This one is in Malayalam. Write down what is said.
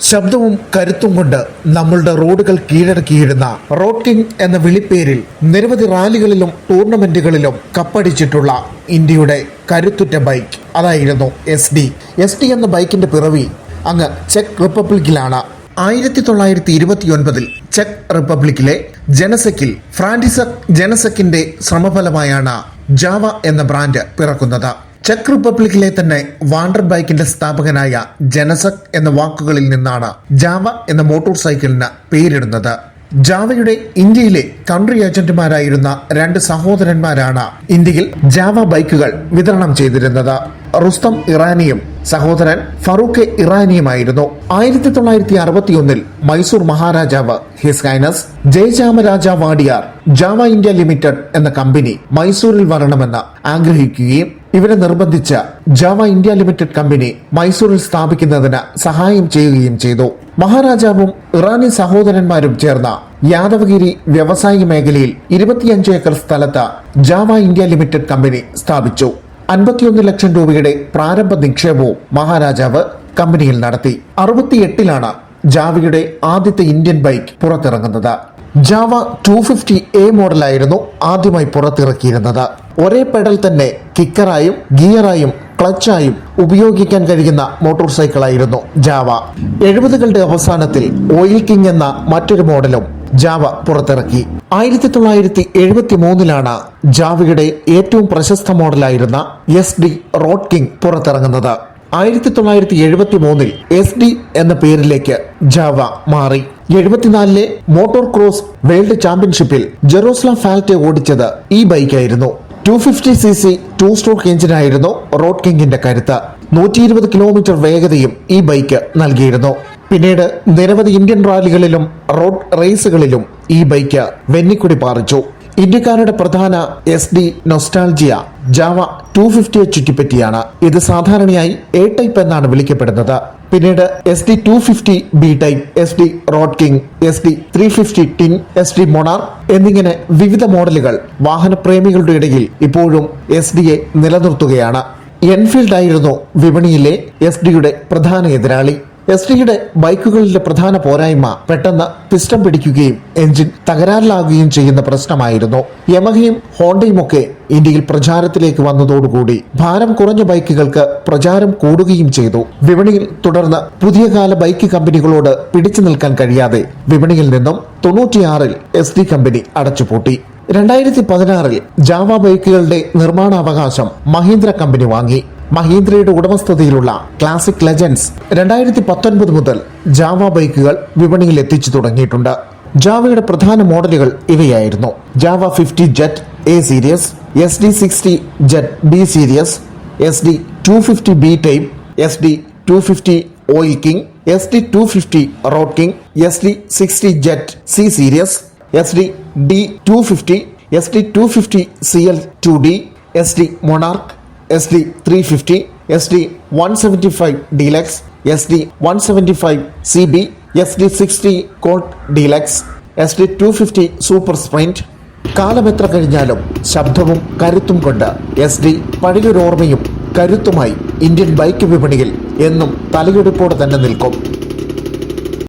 ശബ്ദവും കരുത്തും കൊണ്ട് നമ്മളുടെ റോഡുകൾ കീഴടക്കിയിടുന്ന റോഡ് കിങ് എന്ന വിളിപ്പേരിൽ നിരവധി റാലികളിലും ടൂർണമെന്റുകളിലും കപ്പടിച്ചിട്ടുള്ള ഇന്ത്യയുടെ കരുത്തുറ്റ ബൈക്ക്. അതായിരുന്നു എസ് ഡി. എസ് ഡി എന്ന ബൈക്കിന്റെ പിറവി അങ്ങ് ചെക്ക് റിപ്പബ്ലിക്കിലാണ്. ആയിരത്തി തൊള്ളായിരത്തി ഇരുപത്തിയൊൻപതിൽ ചെക്ക് റിപ്പബ്ലിക്കിലെ ജനസെക്കിൽ ഫ്രാൻഡിസക് ജനസെക്കിന്റെ ശ്രമഫലമായാണ് ജാവ എന്ന ബ്രാൻഡ് പിറക്കുന്നത്. ചെക്ക് റിപ്പബ്ലിക്കിലെ തന്നെ വാണ്ടർ ബൈക്കിന്റെ സ്ഥാപകനായ ജനസക് എന്ന വാക്കുകളിൽ നിന്നാണ് ജാവ എന്ന മോട്ടോർ സൈക്കിളിന് പേരിടുന്നത്. ജാവയുടെ ഇന്ത്യയിലെ കൺട്രി ഏജന്റുമാരായിരുന്ന രണ്ട് സഹോദരന്മാരാണ് ഇന്ത്യയിൽ ജാവ ബൈക്കുകൾ വിതരണം ചെയ്തിരുന്നത്. റുസ്തം ഇറാനിയും സഹോദരൻ ഫറൂഖ് ഇറാനിയുമായിരുന്നു. ആയിരത്തി തൊള്ളായിരത്തി അറുപത്തിയൊന്നിൽ മൈസൂർ മഹാരാജാവ് his highness Jayachamaraja Wadiyar Jawa India limited എന്ന കമ്പനി മൈസൂരിൽ വരണമെന്ന് ആഗ്രഹിക്കുകയും ഇവരെ നിർബന്ധിച്ച ജാവ ഇന്ത്യ ലിമിറ്റഡ് കമ്പനി മൈസൂരിൽ സ്ഥാപിക്കുന്നതിന് സഹായം ചെയ്യുകയും ചെയ്തു. മഹാരാജാവും ഇറാനി സഹോദരന്മാരും ചേർന്ന യാദവഗിരി വ്യവസായിക മേഖലയിൽ ഇരുപത്തിയഞ്ച് ഏക്കർ സ്ഥലത്ത് ജാവ ഇന്ത്യ ലിമിറ്റഡ് കമ്പനി സ്ഥാപിച്ചു. അൻപത്തിയൊന്ന് ലക്ഷം രൂപയുടെ പ്രാരംഭ നിക്ഷേപവും മഹാരാജാവ് കമ്പനിയിൽ നടത്തി. അറുപത്തിയെട്ടിലാണ് ജാവയുടെ ആദ്യത്തെ ഇന്ത്യൻ ബൈക്ക് പുറത്തിറങ്ങുന്നത്. ജാവ ടു ഫിഫ്റ്റി എ മോഡലായിരുന്നു ആദ്യമായി പുറത്തിറക്കിയിരുന്നത്. ഒരേ പെഡൽ തന്നെ കിക്കറായും ഗിയറായും ക്ലച്ചായും ഉപയോഗിക്കാൻ കഴിയുന്ന മോട്ടോർ സൈക്കിളായിരുന്നു ജാവ. എഴുപതുകളുടെ അവസാനത്തിൽ ഓയിൽ കിങ് എന്ന മറ്റൊരു മോഡലും ജാവ പുറത്തിറക്കി. ആയിരത്തി തൊള്ളായിരത്തി എഴുപത്തി മൂന്നിലാണ് ജാവയുടെ ഏറ്റവും പ്രശസ്ത മോഡലായിരുന്ന എസ് ഡി റോഡ് കിങ് പുറത്തിറങ്ങുന്നത്. ആയിരത്തി തൊള്ളായിരത്തി എഴുപത്തി മൂന്നിൽ എസ് ഡി എന്ന പേരിലേക്ക് ജാവ മാറി. എഴുപത്തിനാലിലെ മോട്ടോർ ക്രോസ് വേൾഡ് ചാമ്പ്യൻഷിപ്പിൽ ജെറോസ്ലാം ഫാൽറ്റെ ഓടിച്ചത് ഈ ബൈക്കായിരുന്നു. Two fifty C C two stroke എഞ്ചിനായിരുന്നു road കിങ്ങിന്റെ കരുത്ത്. നൂറ്റി ഇരുപത് കിലോമീറ്റർ വേഗതയും ഈ ബൈക്ക് നൽകിയിരുന്നു. പിന്നീട് നിരവധി ഇന്ത്യൻ റാലികളിലും റോഡ് റേസുകളിലും ഈ ബൈക്ക് വെന്നിക്കുടി പാറിച്ചു. ഇന്ത്യക്കാരുടെ പ്രധാന S D nostalgia Jawa two ഫിഫ്റ്റിയെ ചുറ്റിപ്പറ്റിയാണ്. ഇത് സാധാരണയായി എ ടൈപ്പ് എന്നാണ് വിളിക്കപ്പെടുന്നത്. പിന്നീട് S D two fifty B type S D road king S D three fifty twin S D monarch എന്നിങ്ങനെ വിവിധ മോഡലുകൾ വാഹനപ്രേമികളുടെ ഇടയിൽ ഇപ്പോഴും എസ് ഡിയെ നിലനിർത്തുകയാണ്. എൻഫീൽഡ് ആയിരുന്നു വിപണിയിലെ എസ് ഡിയുടെ പ്രധാന എതിരാളി. എസ് ഡിയുടെ ബൈക്കുകളിലെ പ്രധാന പോരായ്മ പെട്ടെന്ന് പിസ്റ്റം പിടിക്കുകയും എഞ്ചിൻ തകരാറിലാകുകയും ചെയ്യുന്ന പ്രശ്നമായിരുന്നു. യമഹയും ഹോണ്ടയും ഒക്കെ ഇന്ത്യയിൽ പ്രചാരത്തിലേക്ക് വന്നതോടുകൂടി ഭാരം കുറഞ്ഞ ബൈക്കുകൾക്ക് പ്രചാരം കൂടുകയും ചെയ്തു. വിപണിയിൽ തുടർന്ന് പുതിയ കാല ബൈക്ക് കമ്പനികളോട് പിടിച്ചു നിൽക്കാൻ കഴിയാതെ വിപണിയിൽ നിന്നും തൊണ്ണൂറ്റിയാറിൽ എസ് ഡി കമ്പനി അടച്ചുപൂട്ടി. രണ്ടായിരത്തി പതിനാറിൽ ജാവ ബൈക്കുകളുടെ നിർമ്മാണാവകാശം മഹീന്ദ്ര കമ്പനി വാങ്ങി. മഹീന്ദ്രയുടെ ഉടമസ്ഥതയിലുള്ള ക്ലാസിക് ലെജൻസ് രണ്ടായിരത്തി പത്തൊൻപത് മുതൽ ജാവ ബൈക്കുകൾ വിപണിയിൽ എത്തിച്ചു തുടങ്ങിയിട്ടുണ്ട്. ജാവയുടെ പ്രധാന മോഡലുകൾ ഇവയായിരുന്നു. Jawa fifty jet A series S D sixty jet B series S D two fifty B type S D two fifty oil king S D two fifty road king S D sixty jet C series S D D two fifty S D two fifty C L two D S D monarch S D three fifty S D one seventy five deluxe S D one seventy five C B S D sixty colt deluxe S D two fifty super sprint കാലമെത്ര കഴിഞ്ഞാലും ശബ്ദവും കരുത്തും കൊണ്ട് എസ് ഡി പഴയൊരോർമ്മയും കരുത്തുമായി ഇന്ത്യൻ ബൈക്ക് വിപണിയിൽ എന്നും തലയെടുപ്പോടെ തന്നെ നിൽക്കും.